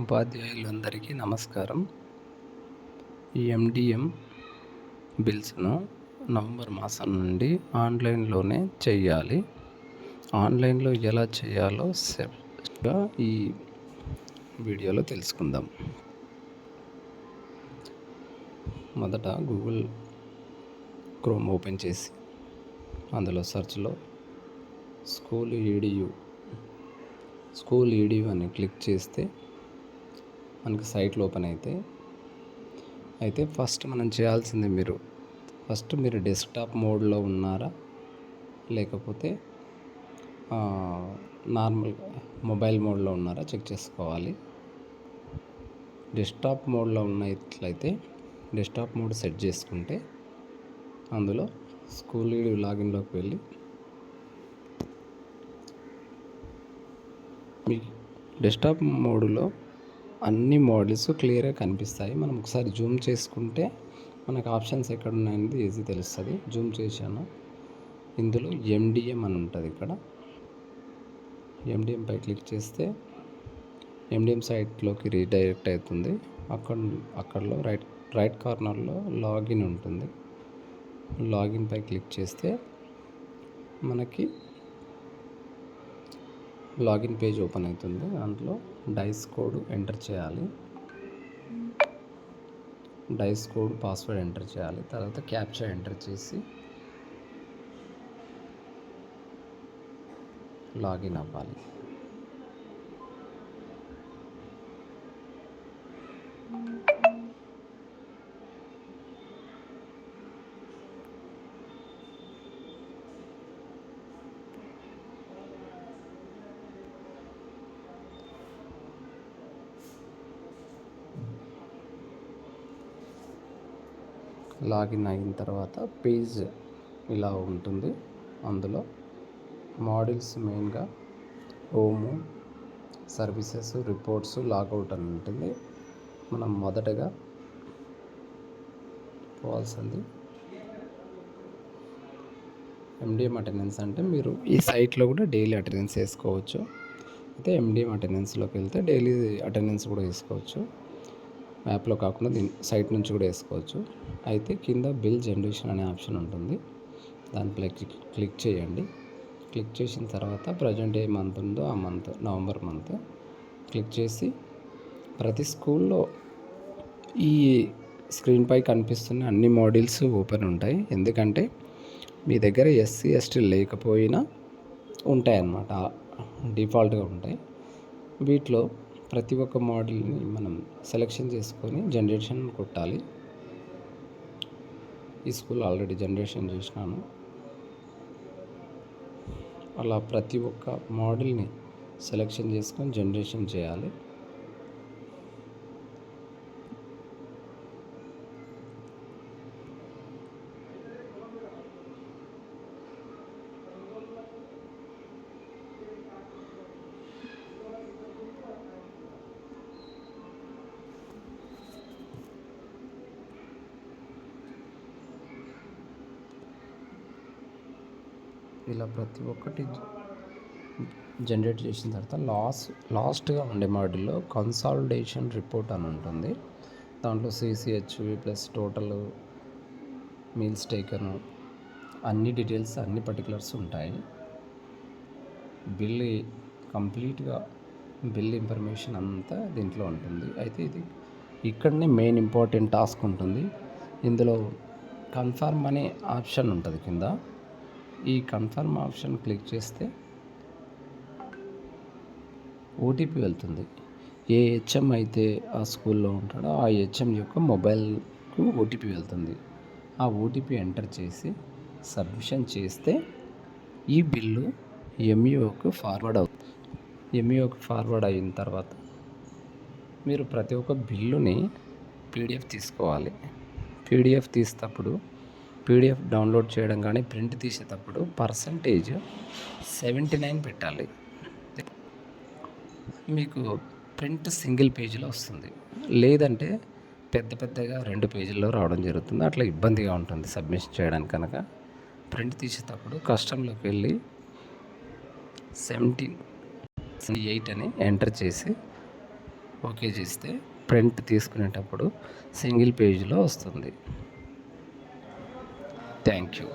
ఉపాధ్యాయులందరికీ నమస్కారం. ఈ MDM బిల్స్ను November మాసం నుండి ఆన్లైన్లోనే చేయాలి ఆన్లైన్లో ఎలా చేయాలో సెప్గా ఈ వీడియోలో తెలుసుకుందాం. మొదట గూగుల్ క్రోమ్ ఓపెన్ చేసి అందులో సెర్చ్లో school E D U school E D U అని క్లిక్ చేస్తే మనకి సైట్లు ఓపెన్ అయితే అయితే ఫస్ట్ మనం చేయాల్సింది మీరు ఫస్ట్ మీరు డెస్క్టాప్ మోడ్లో ఉన్నారా? లేకపోతే నార్మల్ మొబైల్ మోడ్లో ఉన్నారా? చెక్ చేసుకోవాలి. డెస్క్టాప్ మోడ్లో ఉన్నట్లయితే డెస్క్టాప్ మోడ్ సెట్ చేసుకుంటే అందులో స్కూల్ లాగిన్లోకి వెళ్ళి మీ డెస్క్టాప్ మోడ్లో అన్ని మోడల్స్ క్లియర్గా కనిపిస్తాయి. మనం ఒకసారి జూమ్ చేసుకుంటే మనకు ఆప్షన్స్ ఎక్కడ ఉన్నాయనేది ఈజీ తెలుస్తుంది. జూమ్ చేశాను. ఇందులో ఎండిఎం అని ఉంటుంది ఇక్కడ. ఎండిఎం పై క్లిక్ చేస్తే ఎండిఎం సైట్లోకి రీడైరెక్ట్ అవుతుంది. అక్కడ అక్కడలో రైట్ రైట్ కార్నర్లో లాగిన్ ఉంటుంది. లాగిన్ పై క్లిక్ చేస్తే మనకి లాగిన్ పేజ్ ఓపెన్ అవుతుంది. దాంట్లో డైస్ కోడ్ ఎంటర్ చేయాలి. డైస్ కోడ్ పాస్వర్డ్ ఎంటర్ చేయాలి. తర్వాత క్యాప్చా ఎంటర్ చేసి లాగిన్ అవ్వాలి. లాగిన్ అయిన తర్వాత పేజ్ ఇలా ఉంటుంది. అందులో మోడల్స్ మెయిన్గా హోము సర్వీసెస్ రిపోర్ట్స్ లాగౌట్ అని ఉంటుంది. మనం మొదటగా పోవాల్సింది ఎండిఎం అటెండెన్స్ అంటే మీరు ఈ సైట్లో కూడా డైలీ అటెండెన్స్ వేసుకోవచ్చు అయితే ఎండిఎం అటెండెన్స్లోకి వెళ్తే డైలీ అటెండెన్స్ కూడా వేసుకోవచ్చు యాప్లో కాకుండా దీని సైట్ నుంచి కూడా వేసుకోవచ్చు. అయితే కింద బిల్ జనరేషన్ అనే ఆప్షన్ ఉంటుంది. దానిపై క్లిక్ చేయండి. క్లిక్ చేసిన తర్వాత ప్రజెంట్ ఏ మంత్ ఉందో ఆ మంత్ నవంబర్ మంత్ క్లిక్ చేసి ప్రతి స్కూల్లో ఈ స్క్రీన్పై కనిపిస్తున్న అన్ని మోడల్స్ ఓపెన్ ఉంటాయి. ఎందుకంటే మీ దగ్గర ఎస్సీ ఎస్టీ లేకపోయినా ఉంటాయి అన్నమాట డిఫాల్ట్గా ఉంటాయి. వీటిలో ప్రతి ఒక్క మోడల్ని మనం సెలెక్షన్ చేసుకొని జనరేషన్ కొట్టాలి. ఈ స్కూల్ ఆల్రెడీ జనరేషన్ చేసినాను. అలా ప్రతి ఒక్క మోడల్ని సెలెక్షన్ చేసుకొని జనరేషన్ చేయాలి. ఇలా ప్రతి ఒక్కటి జనరేట్ చేసిన తర్వాత లాస్ట్ లాస్ట్గా ఉండే మాడ్యూల్లో కన్సాలిడేషన్ రిపోర్ట్ అని ఉంటుంది. దాంట్లో CCHV plus total meals taken అన్ని డీటెయిల్స్ అన్ని పర్టికులర్స్ ఉంటాయి. బిల్ కంప్లీట్గా బిల్ ఇన్ఫర్మేషన్ అంతా దీంట్లో ఉంటుంది. అయితే ఇది ఇక్కడనే మెయిన్ ఇంపార్టెంట్ టాస్క్ ఉంటుంది. ఇందులో కన్ఫర్మ్ అనే ఆప్షన్ ఉంటుంది కింద. ఈ కన్ఫర్మ్ ఆప్షన్ క్లిక్ చేస్తే ఓటీపీ వెళ్తుంది. ఏ హెచ్ఎం అయితే ఆ స్కూల్లో ఉంటాడో ఆ హెచ్ఎం యొక్క మొబైల్కు ఓటీపీ వెళ్తుంది. ఆ ఓటీపీ ఎంటర్ చేసి సబ్మిషన్ చేస్తే ఈ బిల్లు ఎంఈఓకు ఫార్వర్డ్ అవుతుంది. ఎంఈఓకు ఫార్వర్డ్ అయిన తర్వాత మీరు ప్రతి ఒక్క బిల్లుని పీడిఎఫ్ తీసుకోవాలి. పీడిఎఫ్ తీసేటప్పుడు పీడిఎఫ్ డౌన్లోడ్ చేయడం కానీ ప్రింట్ తీసేటప్పుడు పర్సంటేజ్ సెవెంటీ నైన్ పెట్టాలి. మీకు ప్రింట్ సింగిల్ పేజీలో వస్తుంది. లేదంటే పెద్ద పెద్దగా రెండు పేజీల్లో రావడం జరుగుతుంది. అట్లా ఇబ్బందిగా ఉంటుంది సబ్మిషన్ చేయడానికి కనుక. ప్రింట్ తీసేటప్పుడు కస్టంలోకి వెళ్ళి సెవెంటీన్ ఎయిట్ అని ఎంటర్ చేసి ఓకే చేస్తే ప్రింట్ తీసుకునేటప్పుడు సింగిల్ పేజీలో వస్తుంది. Thank you.